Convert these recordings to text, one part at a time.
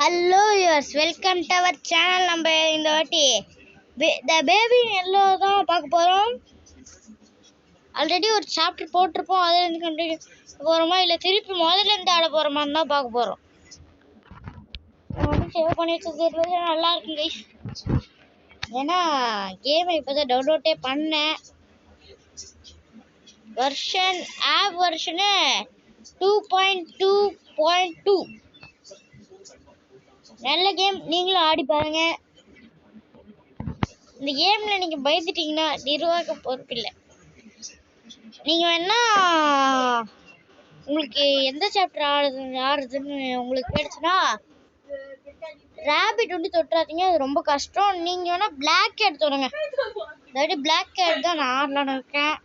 Hello use welcome to our channel நம்ம இந்த வாட்டி த பேபி எல்லோ தான் பார்க்க போகிறோம் ஆல்ரெடி ஒரு சாப்டர் போட்டிருப்போம். அதுலேருந்து இருந்து கண்டினியூ போகிறோமா இல்லை திருப்பி முதல்ல இருந்து ஆட போகிறோமான்னு தான் பார்க்க போகிறோம் சேவ் பண்ணி நல்லா இருக்குங்க ஏன்னா கேமை இப்போ தான் டவுன்லோட்டே பண்ணேன். Version app version two point two point two நல்ல கேம் நீங்களும் ஆடி பாருங்க. இந்த கேம்ல நீங்க பயந்துட்டீங்கன்னா நிர்வாக பொறுப்பில்லை. நீங்க வேணா உங்களுக்கு எந்த சாப்டர் ஆடுது ஆடுறதுன்னு உங்களுக்கு கிடைச்சுன்னா ரேபிட் வந்து தொட்டுறாதீங்க அது ரொம்ப கஷ்டம். நீங்க வேணா பிளாக் கேட் தொடுங்க. அதாவது பிளாக் கேட் தான் நான் ஆடலான்னு இருக்கேன்.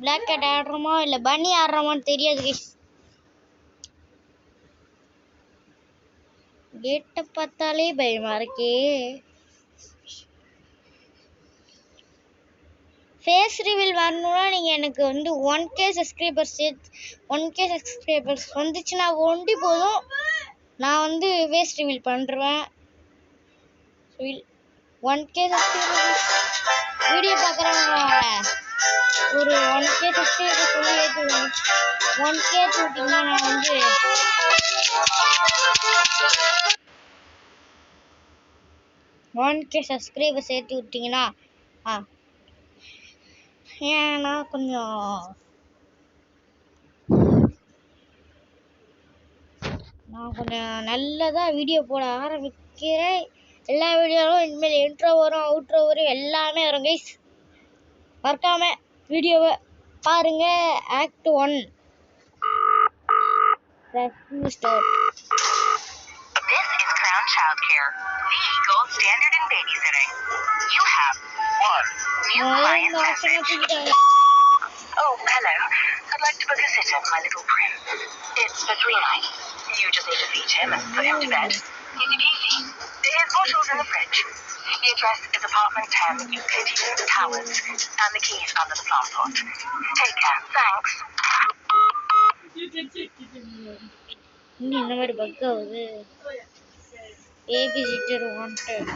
பிளாக் கேட் ஆடுறோமா? இல்லை பன்னி ஆடுறோமான்னு தெரியாது கேட்டை பார்த்தாலே பயமா இருக்கே. ஃபேஸ் ரிவீல் வரணும்னா நீங்கள் எனக்கு வந்து one K subscribers one K subscribers வந்துச்சுன்னா ஒண்டி போதும். நான் வந்து ஃபேஸ் ரிவீல் பண்ணுறேன் ஒன் கே சப்ஸ்கிரைபர்ஸ் வீடியோ பார்க்குறவங்க ஒரு ஒன் கே ஃபிஃப்டி சொல்லி ஏற்றுவேன் ஒன் கே விட்டிங்கன்னா நான் வந்து ஒன் கே சப்ஸ்கிரைபர் சேர்த்து விட்டீங்கன்னா ஆ. ஏன்னா கொஞ்சம் நான் கொஞ்சம் நல்லதாக வீடியோ போட ஆரம்பிக்கிறேன். எல்லா வீடியோவும் இனிமேல் இன்ட்ரோ வரும் அவுட்ரோ வரும் எல்லாமே வரும் கைஸ் மறக்காம வீடியோவை பாருங்க act one start This is Crown Childcare, the gold standard in babysitting. You have one new client message. Oh, hello. I'd like to book a sitter for my little prince. It's for three nights. You just need to feed him and put him to bed. Easy peasy. His bottle's in the fridge. The address is apartment 10, Euclidean Towers, and the key is under the plant pot. Take care. Thanks. இன்னும் இந்த மாதிரி bug ஆகுது babysitter wanted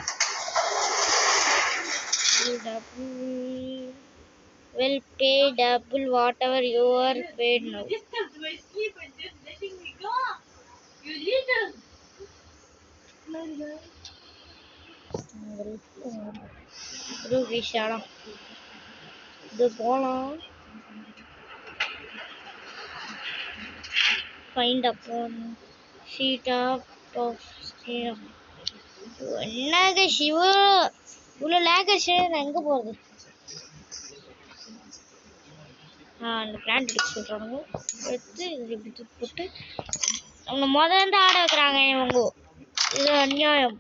will pay double whatever you are paid now. ஒரு விஷயம் இது போலாம். Find upon sheet of of steel. என்னங்க சிவ? இவ்வளோ லேக்கர் நான் எங்கே போகிறது அந்த பிளான்ட் எடுக்க சொல்கிறாங்க எடுத்து இது இப்படி போட்டு அவங்க முதல்ல ஆட வைக்கிறாங்க இவங்க. இது அநியாயம்.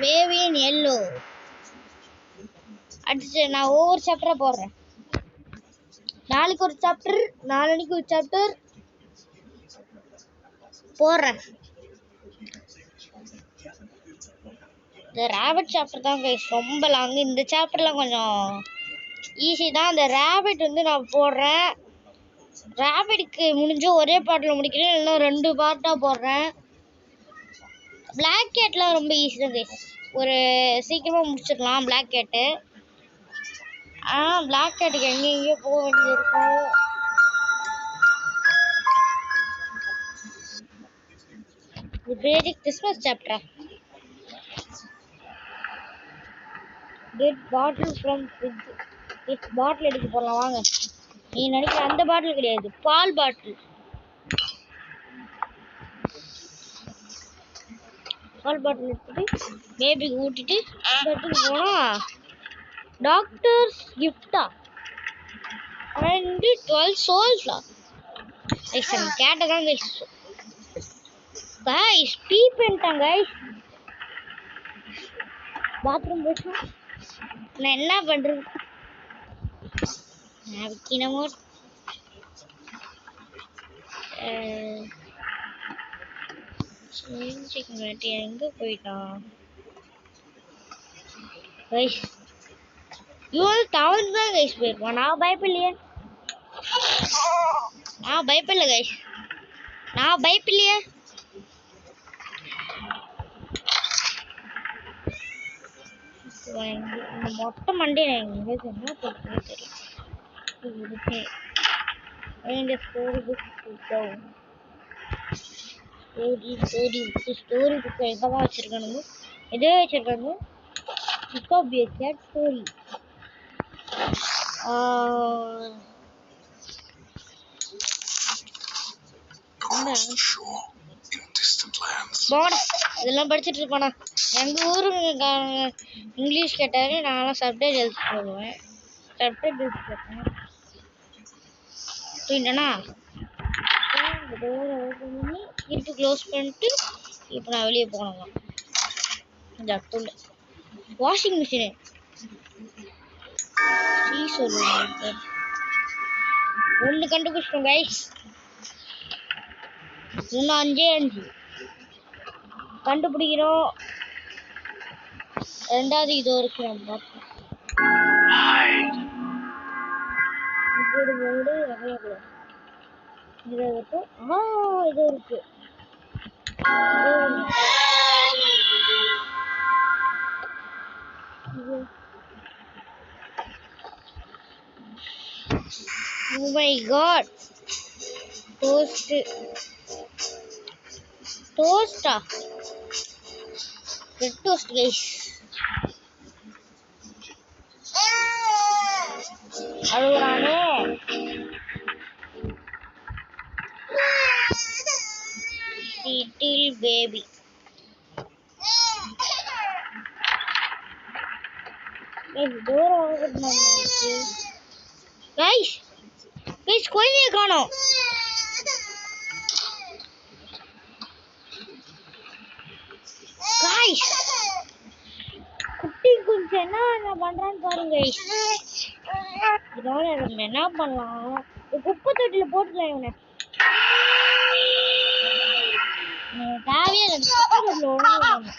வேவியன் எல்லோ அடுத்து நான் ஒவ்வொரு சாப்டராக போடுறேன். நாளைக்கு ஒரு சாப்டர் நாளைக்கு ஒரு சாப்டர் போடுறேன். இந்த ரேபிட் சாப்டர் தான் guys ரொம்ப லாங் இந்த சாப்டர்லாம் கொஞ்சம் ஈஸி தான். அந்த ரேபிட் வந்து நான் போடுறேன். ரேபிட்க்கு முடிஞ்சு ஒரே பாட்டில் முடிக்கிறேன். இல்லைன்னா ரெண்டு பார்ட்டாக போடுறேன். பிளாக் கேட்லாம் ரொம்ப ஈஸி தான் ஒரு சீக்கிரமாக முடிச்சிடலாம் பிளாக் கேட்டு ஆனால் பிளாக் கேட்டுக்கு எங்கே எங்கேயோ போக வேண்டியது இருக்கும் இது Christmas chapter get bottle from fridge get bottle எடுக்க போடலாம் வாங்க. நீ நினைக்கிற அந்த பாட்டில் கிடையாது பால் பாட்டில் பால் பாட்டில் எடுத்துட்டு பேபிக்கு ஊட்டிட்டு இடத்துக்கு போனால் டாக்டர்ஸ் கிஃப்டா அண்ட் டுவெல் சோல்ஸா கைஸ் அந்த கேட்டை தான் கைஸ் கைஸ் பீ பண்ணிட்டான் கைஸ் பாத்ரூம் போயிட்டு நான் என்ன பண்றது? நான் வைக்கணுமோ எங்க போயிட்டான் கைஸ் இவன் தவறு தான் கைஸ் போயிருப்பான் நான் பயப்பில்லையே நான் பயப்படல கைஸ் நான் பயப்பில்லையே இந்த மொட்டை நான் எங்கே என்ன பண்ணுறது தெரியும் இதுக்கு இந்த story story story book story book எங்கே தான் வச்சுருக்கானுங்க எதோ வச்சுருக்காங்க book of B cat story போடா இதெல்லாம் படிச்சுட்டு இருப்பானா? எங்கள் ஊருங்க இங்கிலீஷ் கேட்டாலே நான்லாம் சப்டைட்டில்ஸ் போடுவேன் சப்டேட் எழுதி கேட்பேன் தூங்கிட்டேனா? டோரை ஓப்பன் பண்ணி திருப்பி க்ளோஸ் பண்ணிட்டு இப்போ நான் வெளியே போனோமா இந்த இடத்துல வாஷிங் மிஷினு சீ சொல்லுவேன் ஒன்று கண்டுபிடிச்சிட்டோம் கைஸ் இன்னும் அஞ்சே அஞ்சு. கண்டுபிடிக்கிறோம். ரெண்டாவது இது வரைக்கும் நம்ம பார்ப்போம். இப்போது மூடு நிறைய கூட இது இருக்கு ஆ இது இருக்கு இது ஒண்ணு. இது. Oh my god. Toast. Little baby தூரம் ஆகுது கைஸ் கைஸ் குழந்தைய காணோம் கைஸ் குட்டி குஞ்சு என்ன என்ன பண்றான்னு பாருங்க. guys. இதோட நம்ம என்ன பண்ணலாம்? இந்த குப்பை தொட்டில போட்டுக்கலாம் இவனை. இவனுக்கு தேவையே இல்லை இந்த குப்பை தொட்டில ஒழுங்கு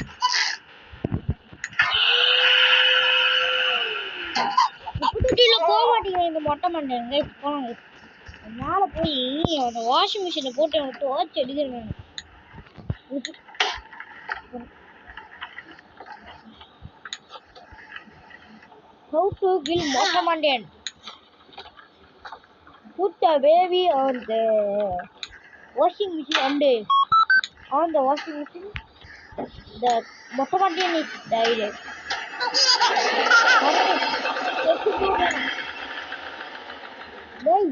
குப்பை குட்டியில போக மாட்டேங்கிறேன் இந்த மொட்டை மண்டை. போனாங்க? மேலே போய் அந்த வாஷிங் மிஷினில் போட்டு அவனை துவச்சி எடுக்கிறேன் How to kill மொட்டை மண்டையன்? Put the baby on the washing machine and on the washing machine. The மொட்டை மண்டையன் is died. Guys,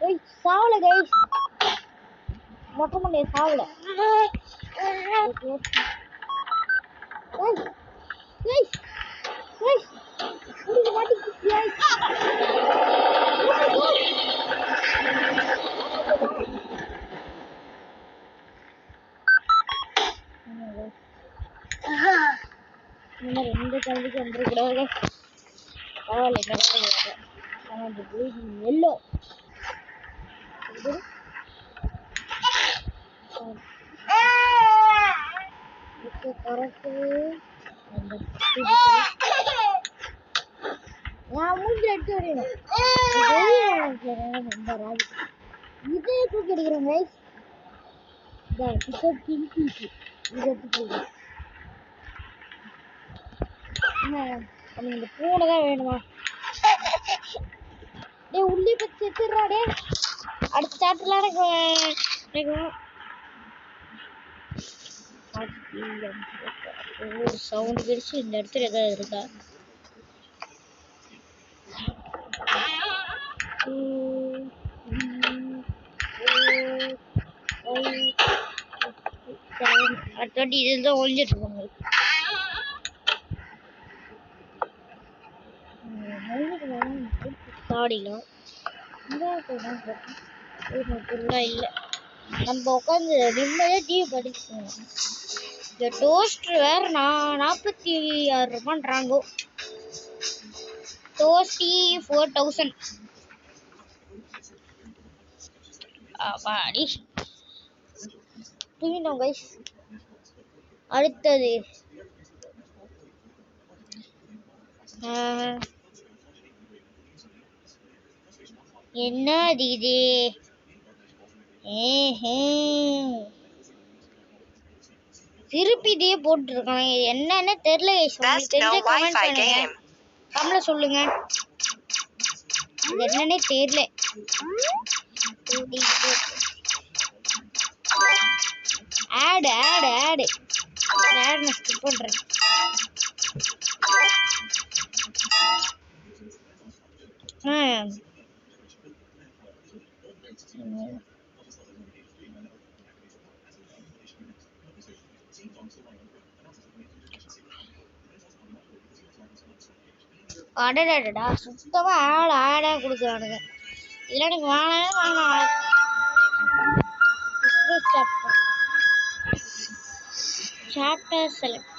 guys, சாவல guys. மொட்டை மண்டையன் சாவல. Guys, guys, முடிக்க மாட்டேங்குது guys. இந்த மாதிரி எந்த குழந்தைக்கும் வந்துடக்கூடாது பரவாயில்ல இந்த ஆனால் அந்த பேபி எல்லோ கரெக்டு அந்த நான் மூஞ்சி எடுத்து வரையணும். ரொம்ப ராஜி இதே தூக்கி எடுக்கிறேன் கைஸ் இதை எடுத்து போடுறேன். என்ன இந்த பூனை தான் வேணுமா? டே உள்ளி பத்தி செத்துடுறா டே அடுத்த சாப்டர்லாம் எனக்கு எனக்கு ஒரு சவுண்ட் பிரிச்சு இந்த இடத்துல ஏதாவது இருக்கா? Two, three, அடுத்த வாட்டி தான் ஒழிஞ்சிட்டு இருப்பாங்க. சாடிலாம் ஃபுல்லாக இல்லை நம்ம உட்காந்து நிம்மதியாக டிவி படிச்சுக்கணும் இந்த டோஸ்டர் வேற நான் நாற்பத்தி ஆறு ரூபான்றாங்கோ. டோஸ்டி ஃபோர் தௌசண்ட் அப்பாடி. தூங்கிட்டோம் கைஸ் அடுத்தது. என்னது இது? ஏஹே. திருப்பி இதே போட்டுருக்காங்க என்னன்னு தெரியல தெரிஞ்ச கமெண்ட் பண்ணுங்க. கமெண்ட்ல சொல்லுங்க. என்னன்னே தெரியல. ஆடு ஆடு ஆடு ஆடு நான் ஸ்கிப் பண்றேன் ஆ. அடடடடா சுத்தமா ஆள் ஆடா கொடுக்குறானுங்க. இதெல்லாம் எனக்கு வேணவே வேணாம் சாப்டர் சாப்டர் செலக்ட்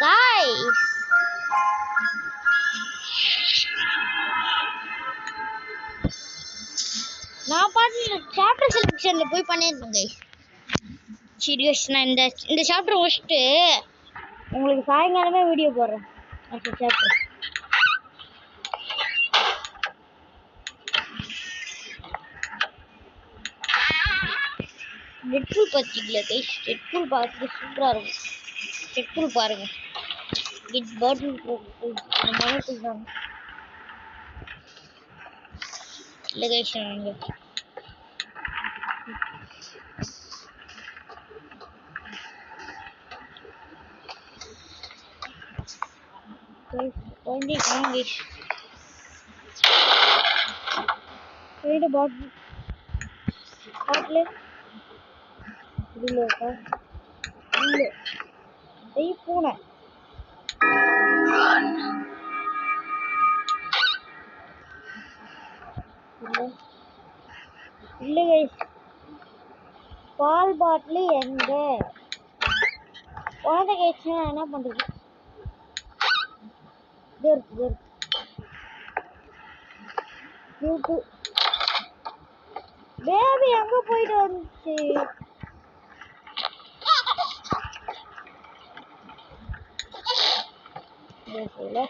guys! நான் பாட்டு சாப்டர் செலெக்ஷன்ல போய் பண்ணியிருந்தேன் guys நான் இந்த இந்த சாப்டர் முடிச்சுட்டு உங்களுக்கு சாயங்காலமே வீடியோ போடுறேன் அடுத்த சாப்டர் டெட்பூல் பார்த்தீங்களா கைஸ் டெட்பூல் பார்த்து சூப்பராக இருக்கும் டெட்பூல் பாருங்க கிட் பாட்டில் இந்த மனத்துக்கு தான் இல்லை கைஸ் நாங்கள் குழந்தை காங்கிஸ் ரெண்டு பாட்டில் பாட்டில் இதில் இருக்கா இல்லை இல்லை இல்லை பால் பாட்டில் எங்க குழந்தை கேச்சுன்னா என்ன பண்றது? இதோ பேபி எங்க போயிட்டு வந்துச்சு?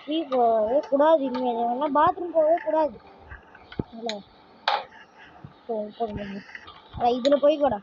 ஃப்ரீ போகவே கூடாது. இனிமேல் பாத்ரூம் போகவே கூடாது. இல்லை போ போடுங்க இதில் போய் கூட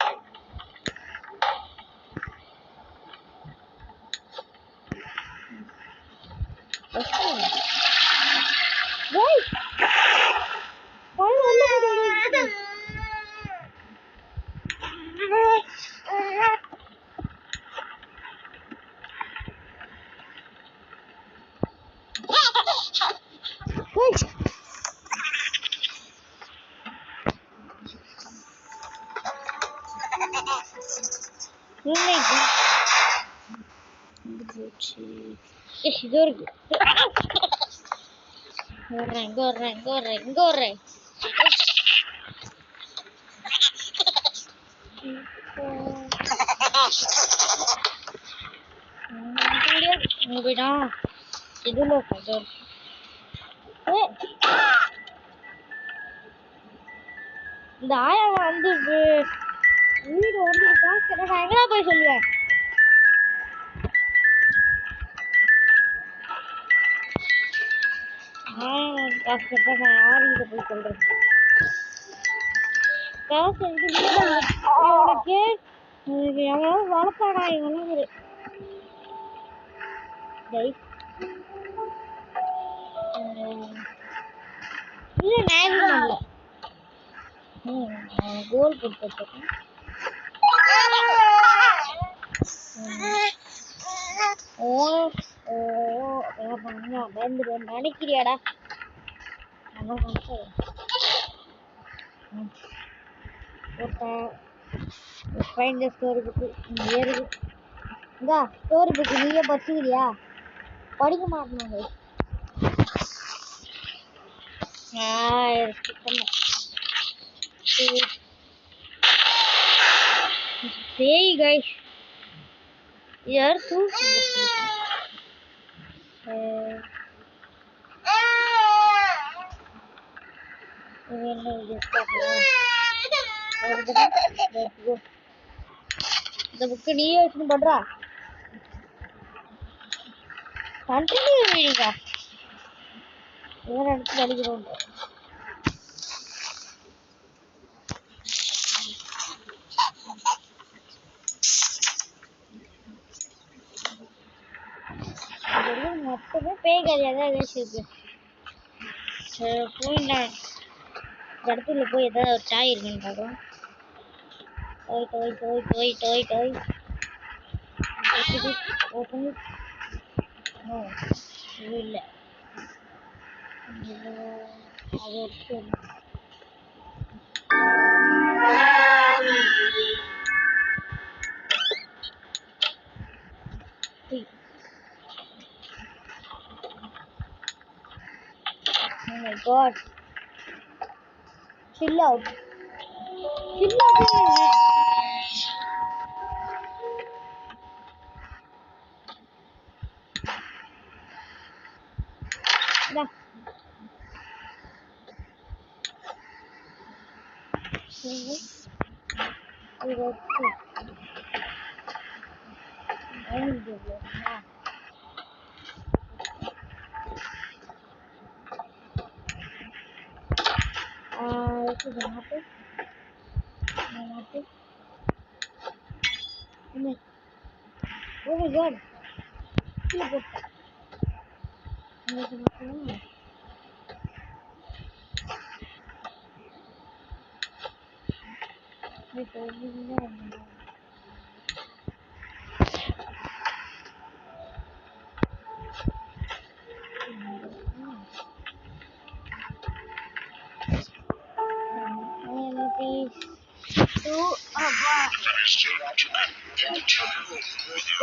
இங்க corre, corre, corre, corre. இருக்கு, இதோ இருக்கு. இந்த ஆயா வந்து வீடு வந்து காசு நான் எங்கடா போய் சொல்லுவேன் காசு நான் யாருக்கிட்ட போய் காசு உனக்கு எவ்வளவு வளர்த்தாடா இவனுங்கிற டேய் இல்ல பண்ணல கோல் போட்டுருக்கேன் ஓ ஓ என்ன பயந்துருவேன் நினைக்கிறியாடா என்ன பண்ணுறது போட்டேன் ஃபைண்ட் ஸ்டோரி புக்கு இங்கே இருக்கு இந்தா ஸ்டோரி புக்கு நீயே படிச்சுக்கிறியா படிக்க மாட்டேங்க ஆ பண்ணேன் பேய் கைஸ் யார் தூக்கி என்ன இது இந்த புக்கு நீயே வச்சுன்னு பண்றா கண்டினியூ ரீடிங்கா வேற இடத்துல அடிக்கிறோம் மொத்தமே பேய் கதையாக தான் ஏதாச்சும் இருக்கு சரி போய் இடத்துல போய் ஏதாவது ஒரு சாய் இருக்குன்னு பார்க்கலாம். டோய் டோய் டோய் டோய் டோய் டோய். ஓப்பன் ஓ இது இல்லை. அது இருக்கு. Oh my god. Chill out. Chill out. यहाँ पे यहाँ पे नहीं ओ माय गॉड ये बोट ये बोट नहीं ये तो भी नहीं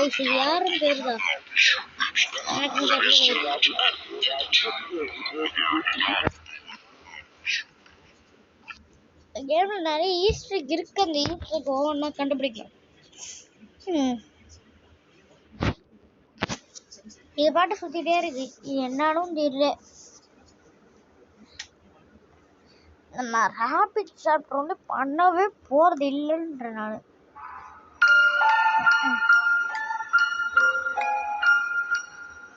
இது யாரும் தெரியுதா எனக்கு கேம்ல நிறைய ஈஸ்டர் இருக்கு அந்த ஈஸ்டர் ஒவ்வொன்றா கண்டுபிடிக்கலாம் இது பாட்டு சுத்திட்டே இருக்கு இது என்னாலும் தெரியல நம்ம ரேபிட் சாப்டர் வந்து பண்ணவே போறது இல்லைன்ற நான்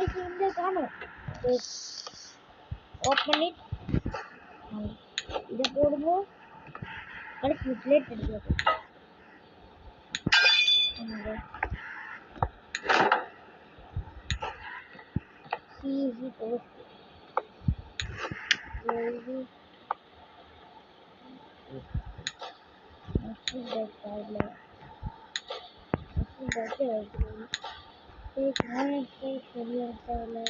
சோஃபா சில் அவுட் இந்த காணும் ஓப்பன் இட் இதை போடுங்க அடுத்து பிளேட் எடுக்கிறது ஆமாங்க. easy toast. Very Actually, that's problem. Actually, that's it. एक घन से करियर पहले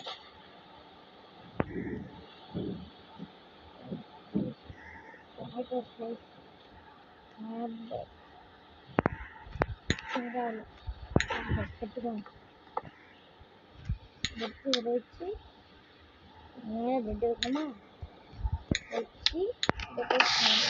hyperspace tab సింబల్ పెట్టుకోండి బట్టి వచ్చి నేను పెట్టుకున్నా వచ్చి పెట్టేస్తాను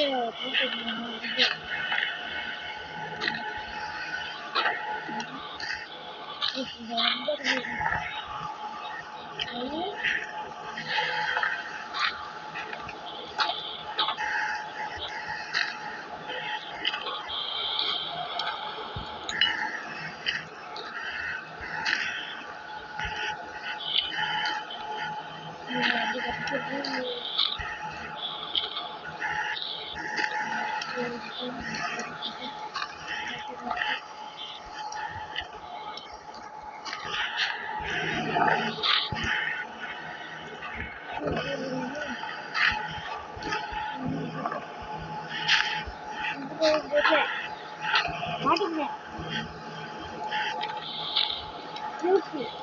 chờ cuối cùng là hoàn thiện Hãy subscribe cho kênh Ghiền Mì Gõ Để không bỏ lỡ những video hấp dẫn Thank you. Yeah.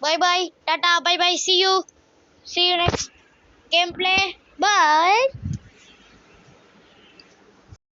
Bye bye. Tata. Bye bye. See you. See you next gameplay. Bye.